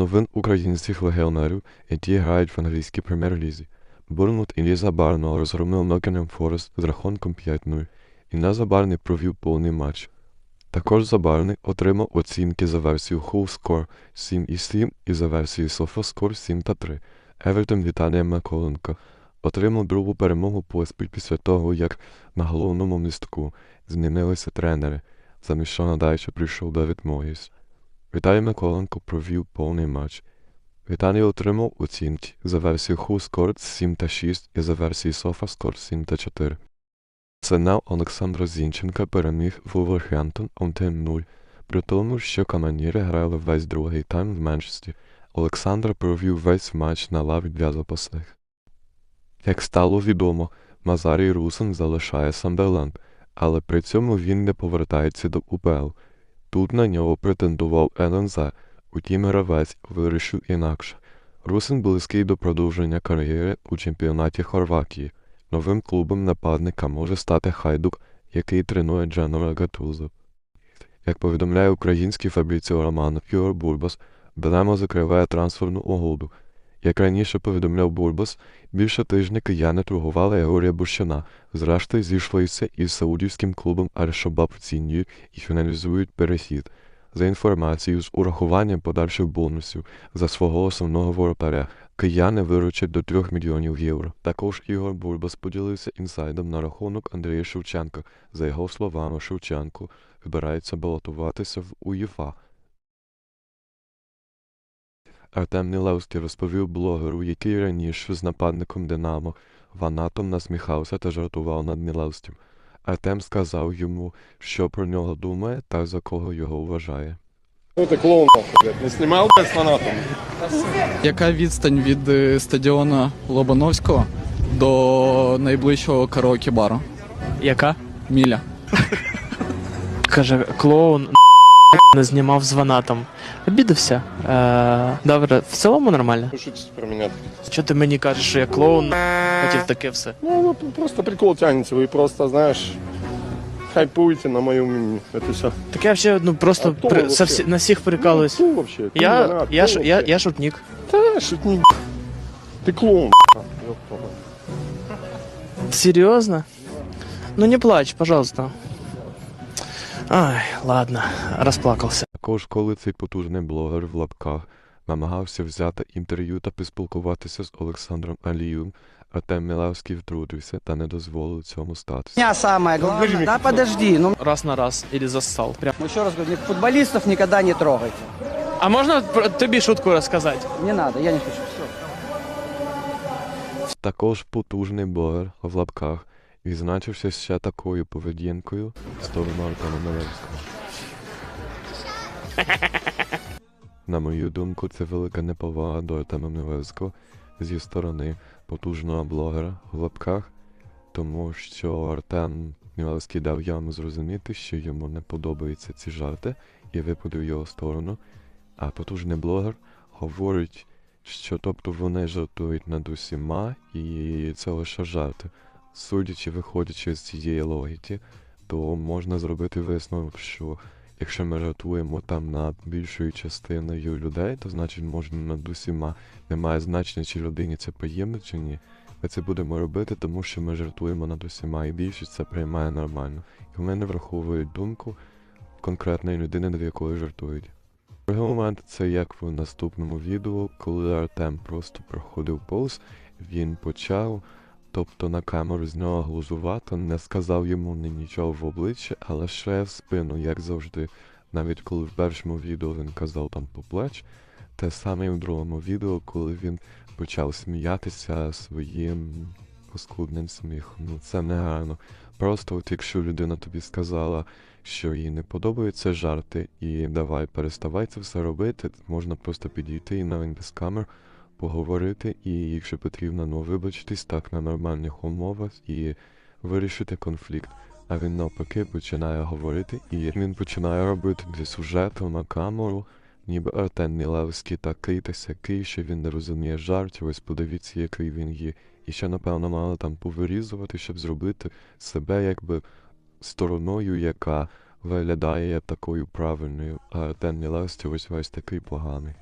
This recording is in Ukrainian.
новин українських легіонерів, які грають в англійській прем'єр-лізі. Борнмут і незабарно розгромив Нокенем Форест з рахунком 5-0, і незабарний провів повний матч. Також Забарний отримав оцінки за версію версією HullScore 7,7 і за версією SofaScore 7 та 3. Евертон Віталія Миколенка отримав другу перемогу поспіль після того, як на головному містку змінилися тренери. Замість Шона Дайча прийшов Девід Моїс. Віталій Миколенко провів повний матч. Віталій отримав оцінки за версією HullScore 7 та 6 і за версією SofaScore 7 та 4. Арсенал Олександра Зінченка переміг Вулверхемптон 1-0, при тому, що каноніри грали весь другий тайм в меншості. Олександр провів весь матч на лаві для запасних. Як стало відомо, Мазарій Русин залишає Сандерленд, але при цьому він не повертається до УПЛ. Тут на нього претендував ННЗ, утім гравець вирішив інакше. Русин близький до продовження кар'єри у чемпіонаті Хорватії. Новим клубом нападника може стати Хайдук, який тренує Дженера Гатузо. Як повідомляє український Фабріціо Романо Фьор Бурбас, Динамо закриває трансферну угоду. Як раніше повідомляв Бурбас, більше тижня кияни торгували Георгія Бущана, зрештою зійшлися із саудівським клубом Аль-Шабаб в ціні і фіналізують перехід. За інформацією, з урахуванням подальших бонусів за свого основного воротаря, кияни виручать до 3 мільйонів євро. Також Ігор Бурбас поділився інсайдом на рахунок Андрія Шевченка. За його словами, Шевченко збирається балотуватися в УЄФА. Артем Нілевський розповів блогеру, який раніше з нападником Динамо Ванатом насміхався та жартував над Нілевським. Артем сказав йому, що про нього думає та за кого його вважає. Ну ты клоун, блядь. Не блядь, с фанатом? Яка відстань від е, стадіона Лобановського до найближчого караоке-бару? Яка? Міля. Каже, клоун не знімав з ванатом. Обідався. Е, добре, в цілому нормально. Вы шутите про меня. Що ти мені кажеш, що я клоун? Хотів таке все. Ну, ну, просто прикол тянете. Вы просто, знаешь, хайпуете на моем имени. Это все. Так я взагалі ну, просто А хто при, ви со вообще? всі, на всіх прикалуюсь. Кто вообще? Ты, Я, Ванат, я, кто ш- я, вообще? я шутник. Да, шутник. Ты клоун. Ёб твою мать. Серйозно? Ну не плачь, пожалуйста. Ай, ладно, розплакався. Також, коли цей потужний блогер в лапках намагався взяти інтерв'ю та поспілкуватися з Олександром Алієм, Артем Мілевський втрутився та не дозволив цьому статися. меня самое главное. Да подожди, ну Раз на раз, или зассал. Прям. еще раз говорю, футболистов никогда не трогайте. А можна тобі шутку розказати? Не надо, я не хочу. Все. Також потужний блогер в лапках відзначився ще такою поведінкою в сторону Артема Мілевського. На мою думку, це велика неповага до Артема Мілевського зі сторони потужного блогера в лапках, тому що Артем Мілевський дав йому зрозуміти, що йому не подобаються ці жарти, і випадив його сторону. А потужний блогер говорить, що тобто вони жартують над усіма, і це лише жарти. Судячи, виходячи з цієї логіки, то можна зробити висновок, що якщо ми жартуємо там над більшою частиною людей, то значить можна над усіма. Немає значення, чи людині це приємно чи ні. Ми це будемо робити, тому що ми жартуємо над усіма, і більшість це приймає нормально. І вони не враховують думку конкретної людини, над якою жартують. Другий момент це як в наступному відео, коли Артем просто проходив повз, він почав, тобто на камеру з нього глузувати, не сказав йому ні нічого в обличчя, а лише в спину, як завжди. Навіть коли в першому відео він казав там по плеч, те саме і в другому відео, коли він почав сміятися своїм оскудним сміхом. Ну це негарно. Просто от якщо людина тобі сказала, що їй не подобаються жарти, і давай переставай це все робити, можна просто підійти і навіть без камер поговорити, і якщо потрібно, ну вибачитись так на нормальних умовах і вирішити конфлікт. А він навпаки починає говорити, і він починає робити для сюжету на камеру, ніби Артем Мілевський такий та сякий, що він не розуміє жартів, ось подивіться, який він є. І ще, напевно, мали там повирізувати, щоб зробити себе якби стороною, яка виглядає такою правильною, а Артем Мілевський ось весь такий поганий.